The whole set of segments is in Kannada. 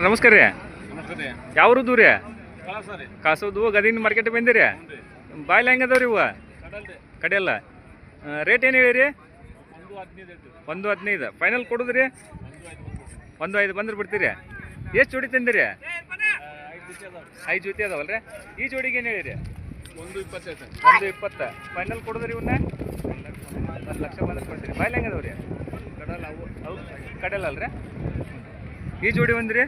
ನಮಸ್ಕಾರ ರೀ. ನಮಸ್ತೆ ದೂರ ರೀ. ಕಾಸೋದು ಗದಿನ ಮಾರ್ಕೆಟ್ ಬಂದಿರಿ? ಬಾಯ್ಲ ಹೆಂಗದವ್ರಿ ಇವ ಕಡೆಯಲ್ಲ ರೇಟ್ ಏನು ಹೇಳಿರಿ? ಒಂದು ಹದಿನೈದು ಐತಿ ಒಂದು ಹದಿನೈದು. ಫೈನಲ್ ಕೊಡುದ್ರಿ? ಒಂದು ಐದು ಬಂದು ಬಂದ್ರೆ ಬಿಡ್ತೀರಿ. ಎಷ್ಟು ಜೋಡಿ ತಂದಿರಿ? ಐದು ಜೊತೆ ಅದಾವಲ್ರಿ. ಈ ಜೋಡಿಗೆ ಏನು ಹೇಳಿರಿ? ಒಂದು ಇಪ್ಪತ್ತೈದು ಒಂದು ಇಪ್ಪತ್ತು. ಫೈನಲ್ ಕೊಡುದ್ರಿ ಇವನ್ನ ಒಂದು ಲಕ್ಷ ಬಂದ್ರೆ ಕೊಡ್ತೀರಿ. ಬಾಯ್ಲ ಹೆಂಗದವ್ರಿ ಕಡಲ್ ಅವು. ಅವು ಕಡೆಯಲ್ಲ ಅಲ್ರಿ? ಈ ಜೋಡಿ ಒಂದ್ರಿ?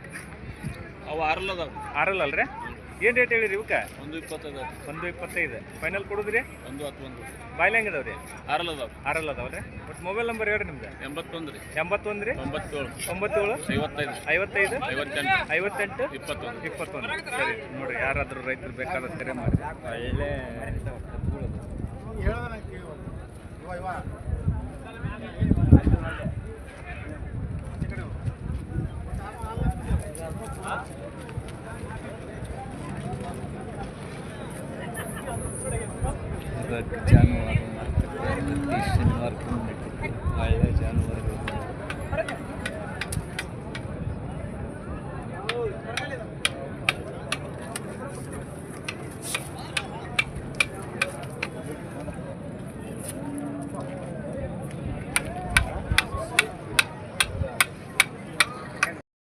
ಅವು ಆರಲ್ಲ ಅದಾವ. ಆರಲ್ಲ ಅಲ್ರಿ? ಏನು ರೇಟ್ ಹೇಳಿರಿ ಇವಕ್ಕೆ? ಒಂದು ಇಪ್ಪತ್ತೈದು ಒಂದು ಇಪ್ಪತ್ತೈದು. ಫೈನಲ್ ಕೊಡುದ್ರಿ? ಒಂದು ಹತ್ತೊಂದು ಬಾಯ್ಲಿ ಹೆಂಗದವ್ರಿ ಆರಲ್ಲ ಅದಾವ. ಆರಲ್ಲ ರೀ ಬಟ್ ಮೊಬೈಲ್ ನಂಬರ್ ಹೇಳ್ರಿ ನಿಮ್ದು ಎಂಬತ್ತೊಂದು ರೀ. ಎಂಬತ್ತೊಂದು ರೀ? ತೊಂಬತ್ತೇಳು ಒಂಬತ್ತೇಳು? ಐವತ್ತೈದು. ಐವತ್ತೈದು? ಐವತ್ತೆಂಟು. ಐವತ್ತೆಂಟು? ಇಪ್ಪತ್ತೊಂದು. ಇಪ್ಪತ್ತೊಂದು. ಸರಿ ನೋಡ್ರಿ ಯಾರಾದರೂ ರೈತರು ಬೇಕಾದ ಕರೆ ಮಾಡಿ. ಒಳ್ಳೆ ಜಾನುವಾರು ಪ್ರತಿ ಶನಿವಾರಕ್ಕೆ ನಡೀತೈತಿ ಒಳ್ಳೆ ಜಾನುವಾರು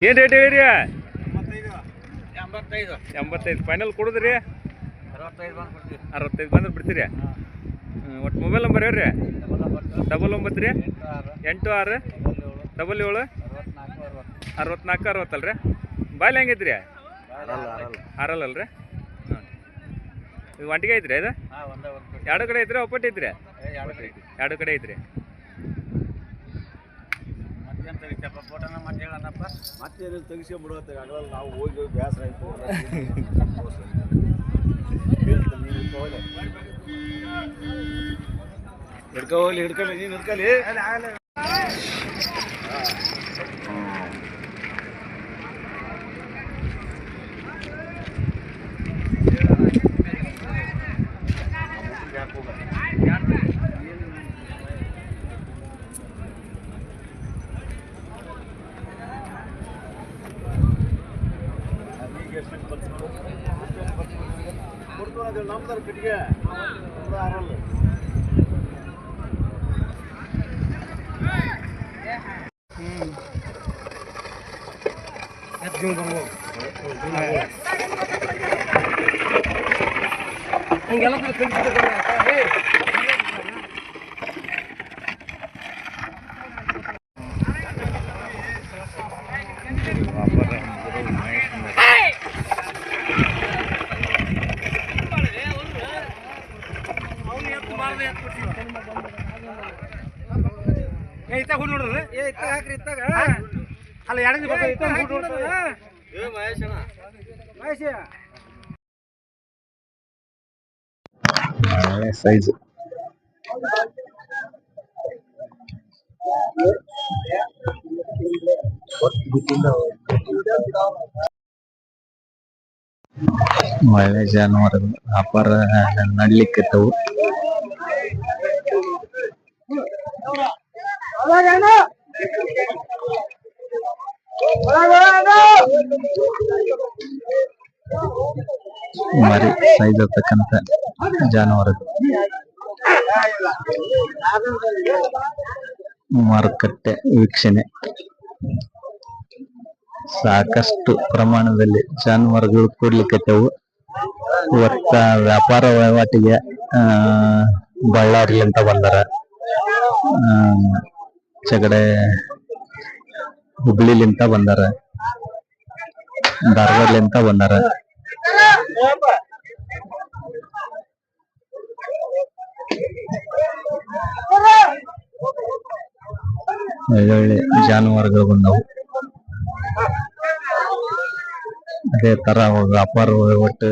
ಏನು ರೇಟ್ ಹೇಳಿರಿ ಎಂಬತ್ತೈದು ಎಂಬತ್ತೈದು. ಫೈನಲ್ ಕೊಡುದ್ರಿ? ಅರವತ್ತೈದು ಬಂದ್ರೆ ಬಿಡ್ತೀರಿ? ಒಟ್ಟು ಮೊಬೈಲ್ ನಂಬರ್ ಹೇಳ್ರಿ? ಡಬಲ್ ಒಂಬತ್ತು ರೀ? ಎಂಟು ಆರು. ಡಬಲ್ ಏಳು. ಅರವತ್ನಾಲ್ಕು ಅರವತ್ತಲ್ರಿ? ಬಾಯ್ಲಿ ಹೆಂಗೈತ್ರಿ? ಆರಲ್ಲ. ಅಲ್ರಿ ಹಾಂ ಇದು ಒಂಟಿಗೆ ಐತ್ರಿ ಇದು? ಎರಡು ಕಡೆ ಐತ್ರಿ ಒಪ್ಪಟ್ಟು ಐತ್ರಿ. ಎರಡು ಕಡೆ ಐತ್ರಿ. ಮತ್ತೆ ತೆಗಿಸ್ಕೊಂಡ್ಬಿಡುತ್ತೆ ಆಗಲ್ಲ ನಾವು ಹೋಗಿ ಹೋಗಿ ಬೇಸರ ಆಯ್ತು ಹಿಡ್ಕೋಲಿ ಹಿಡ್ಕೊಳ್ಳಿ ನೀನು ಹಿಡ್ಕೊಳ್ಳಿ ನಮ್ದಾರ ಕಟ್ಟಿಗೆ ಆರಲ್ಲ ಅಲ್ಲ ಎರಡು ಒಳ್ಳೆ ಸೈಜ್ ಒಳ್ಳೆ ಜಾನುವಾರುಗಳು ವ್ಯಾಪಾರ ನಡ್ಲಿಕ್ಕತ್ತವು ಮರಿ ಸೈಜ್ ಇರ್ತಕ್ಕಂಥ ಜಾನುವಾರು ಮಾರುಕಟ್ಟೆ ವೀಕ್ಷಣೆ. ಸಾಕಷ್ಟು ಪ್ರಮಾಣದಲ್ಲಿ ಜಾನುವಾರುಗಳು ಕೂಡ್ಲಿಕ್ಕತ್ತವು ಇವತ್ತ ವ್ಯಾಪಾರ ವಹಿವಾಟಿಗೆ, ಆ ಅಂತ ಬಂದಾರ. ಚಗಡೆ ಹುಬ್ಳಿಲಿಂತ ಬಂದಾರ. ಧಾರವಾಡ್ಲಿಂತ ಬಂದಾರ. ಒಳ್ಳೊಳ್ಳೆ ಜಾನುವಾರುಗಳು ಬಂದವು ಅದೇ ತರ ವ್ಯಾಪಾರ ವಹಿವಾಟು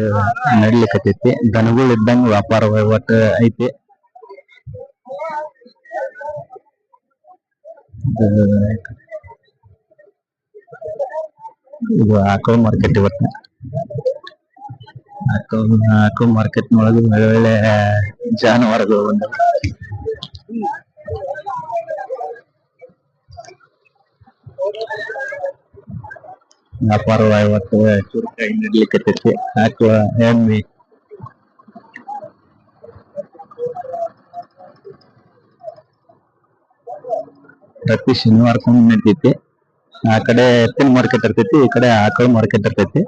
ನಡ್ಲಿಕತ್ತೈತಿ. ದನಗಳು ಇದ್ದಂಗ ವ್ಯಾಪಾರ ವಹಿವಾಟು ಐತಿ. ಇದು- ಮಾರ್ಕೆಟ್ ಇವತ್ತು. ಆಕಳ ಮಾರ್ಕೆಟ್ ಒಳಗೆ ಒಳ್ಳೆ ಜಾನುವಾರುಗಳು ಬಂದ ವ್ಯಾಪಾರ ಇವತ್ತು ಚುರುಕಾಗಿ ನಡ್ಲಿಕ್ಕೆ ಆಕಳ ಎಮ್ಮಿ ಪ್ರತಿ ಶನಿವಾರಕ್ಕೊಮ್ಮೆ ನಡಿತೈತಿ. ಆ ಕಡೆ ಎತ್ತಿನ ಮಾರ್ಕೆಟ್ ಇರ್ತೈತಿ, ಈ ಕಡೆ ಆಕಳ ಮಾರ್ಕೆಟ್ ಇರ್ತೈತಿ.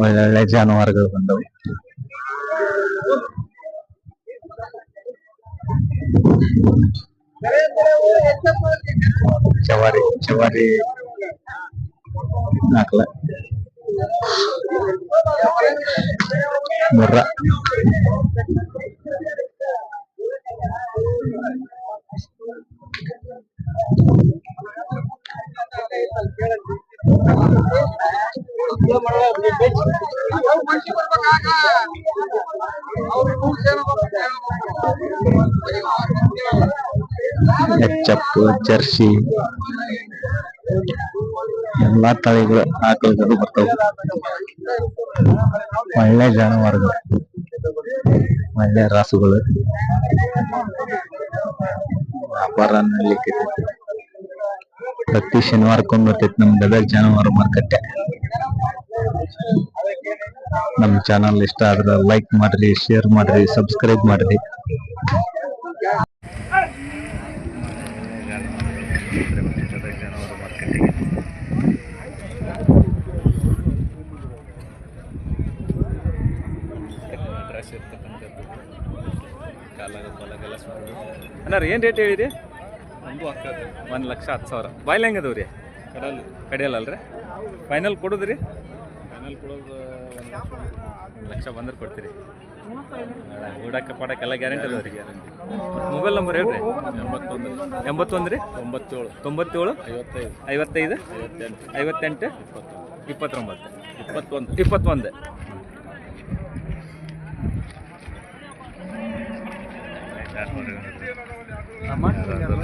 ಒಳ್ಳೊಳ್ಳೆ ಜಾನುವಾರುಗಳು ಬಂದವು ಚವಾರಿ ಚವಾರಿ ನಾಲ್ಕಲ ಮುರ್ರ ಎಚ್ಚಪ್ ಜರ್ಸಿ. ಎಲ್ಲಾ ತಳಿಗಳು ಆಕಳುಗಳು ಬರ್ತಾವ. ಒಳ್ಳೆ ಜಾನುವಾರುಗಳು. ಒಳ್ಳೆ ರಾಸುಗಳು. ವ್ಯಾಪಾರ ಪ್ರತಿ ಶನಿವಾರಕ್ಕೊಮ್ಮೆ ಬರ್ತೈತಿ ನಮ್ ಗದಗ ಜಾನುವಾರು ಮಾರುಕಟ್ಟೆ. ನಮ್ ಚಾನಲ್ ಇಷ್ಟ ಆದ್ರೆ ಲೈಕ್ ಮಾಡ್ರಿ ಶೇರ್ ಮಾಡ್ರಿ ಸಬ್ಸ್ಕ್ರೈಬ್ ಮಾಡ್ರಿ. ಅಣ್ಣಾರ ಏನು ರೇಟ್ ಹೇಳಿರಿ ಒಂದು ಒಂದು ಲಕ್ಷ ಹತ್ತು ಸಾವಿರ. ಬಾಯ್ಲೆ ಹೆಂಗೆ ಅದಾವ ರೀ? ಕಡಲ್. ಕಡಿಯಲ್ಲ ಅಲ್ರಿ? ಫೈನಲ್ ಕೊಡೋದು ರೀ ಫೈನಲ್ ಕೊಡೋದು ಒಂದು ಲಕ್ಷ ಬಂದ್ರೆ ಕೊಡ್ತೀರಿ. ಊಡಕ್ಕೆ ಪಾಡಕ್ಕೆಲ್ಲ ಗ್ಯಾರಂಟಿ ಅದ ರೀ ಗ್ಯಾರಂಟಿ ಮೊಬೈಲ್ ನಂಬರ್ ಹೇಳ್ರಿ. ಎಂಬತ್ತೊಂದು ಎಂಬತ್ತೊಂದು ರೀ? ತೊಂಬತ್ತೇಳು. ತೊಂಬತ್ತೇಳು? ಐವತ್ತೈದು? ಐವತ್ತೈದು ಐವತ್ತೆಂಟು? ಐವತ್ತೆಂಟು ಇಪ್ಪತ್ತೊಂಬತ್ತು. ಇಪ್ಪತ್ತೊಂದು. ಇಪ್ಪತ್ತೊಂದು.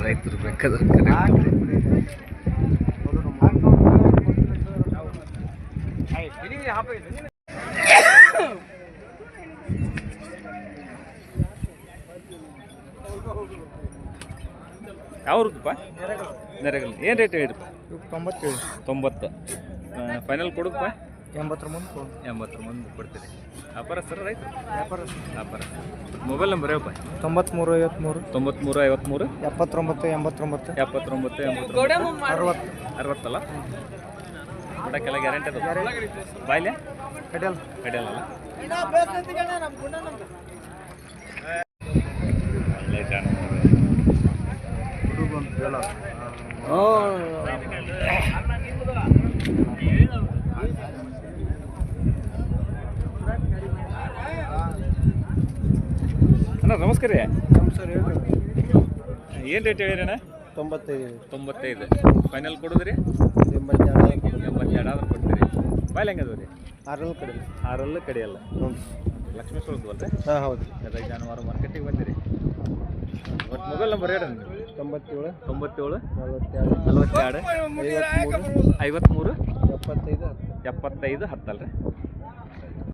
ರೈತರು ಬೇಕಾದ್ರೆ ಯಾವ ಊರುದಪ್ಪ ನೆರೆಗಲ್. ಏನು ರೇಟ್ ಹೇಳಿರಪ್ಪ ತೊಂಬತ್ತು. ತೊಂಬತ್ತು ಫೈನಲ್ ಕೊಡುದಪ್ಪ ಎಂಬತ್ತರ ಮುಂದೆ ಎಂಬತ್ತರ ಮುಂದೆ ಕೊಡ್ತೀರಿ. ವ್ಯಾಪಾರ ಸರ್ ರೈತ ವ್ಯಾಪಾರ ವ್ಯಾಪಾರ ಮೊಬೈಲ್ ನಂಬರ್ ಯಾವಪ್ಪ ತೊಂಬತ್ಮೂರು ಐವತ್ಮೂರು. ತೊಂಬತ್ಮೂರು ಐವತ್ಮೂರು. ಎಪ್ಪತ್ತೊಂಬತ್ತು ಎಂಬತ್ತೊಂಬತ್ತು. ಎಪ್ಪತ್ತೊಂಬತ್ತು ಎಂಬತ್ತೊಂಬತ್ತು. ಅರವತ್ತು. ಅರವತ್ತಲ್ಲ? ಕೊಡಕ್ಕೆಲ್ಲ ಗ್ಯಾರಂಟಿ ಅದ? ಬಾಯ್ಲೆ? ಕಡಿಯಲ್ಲ ಕಡಿಯಲ್ಲ ಒಳ್ಳೆ ಜಾನುವಾರು ಅಣ್ಣ ನಮಸ್ಕಾರ ರೀ. ಸರ್ ಹೇಳ್ರಿ. ಏನು ರೇಟ್ ಹೇಳಿರಣ್ಣ ತೊಂಬತ್ತೈದು. ತೊಂಬತ್ತೈದು. ಫೈನಲ್ ಕೊಡೋದ್ರಿ? ಎಂಬತ್ತೆರಡು ಎಂಬತ್ತೆರಡು ಆದ್ರೆ ಕೊಡ್ತೀರಿ. ಬಾಯ್ಲೆ ಹೆಂಗೆ ರೀ? ಆರಲ್ಲೂ ಕಡಿಮೆ ಆರಲ್ಲೂ ಕಡಿಯಲ್ಲ. ಹ್ಞೂ. ಲಕ್ಷ್ಮೀ ರೀ ಹಾಂ ಹೌದು. ಗದಗ ಜಾನುವಾರು ಮಾರ್ಕೆಟಿಗೆ ಬಂದಿರಿ. ಒಟ್ಟು ಮೊಬೈಲ್ ನಂಬರ್ ಹೇಳಿ ತೊಂಬತ್ತೇಳು ತೊಂಬತ್ತೇಳು ನಲವತ್ತೆರಡು ನಲವತ್ತೆರಡು ಐವತ್ತ್ಮೂರು ಐವತ್ತ್ಮೂರು ಎಪ್ಪತ್ತೈದು ಎಪ್ಪತ್ತೈದು ಹತ್ತಲ್ರಿ?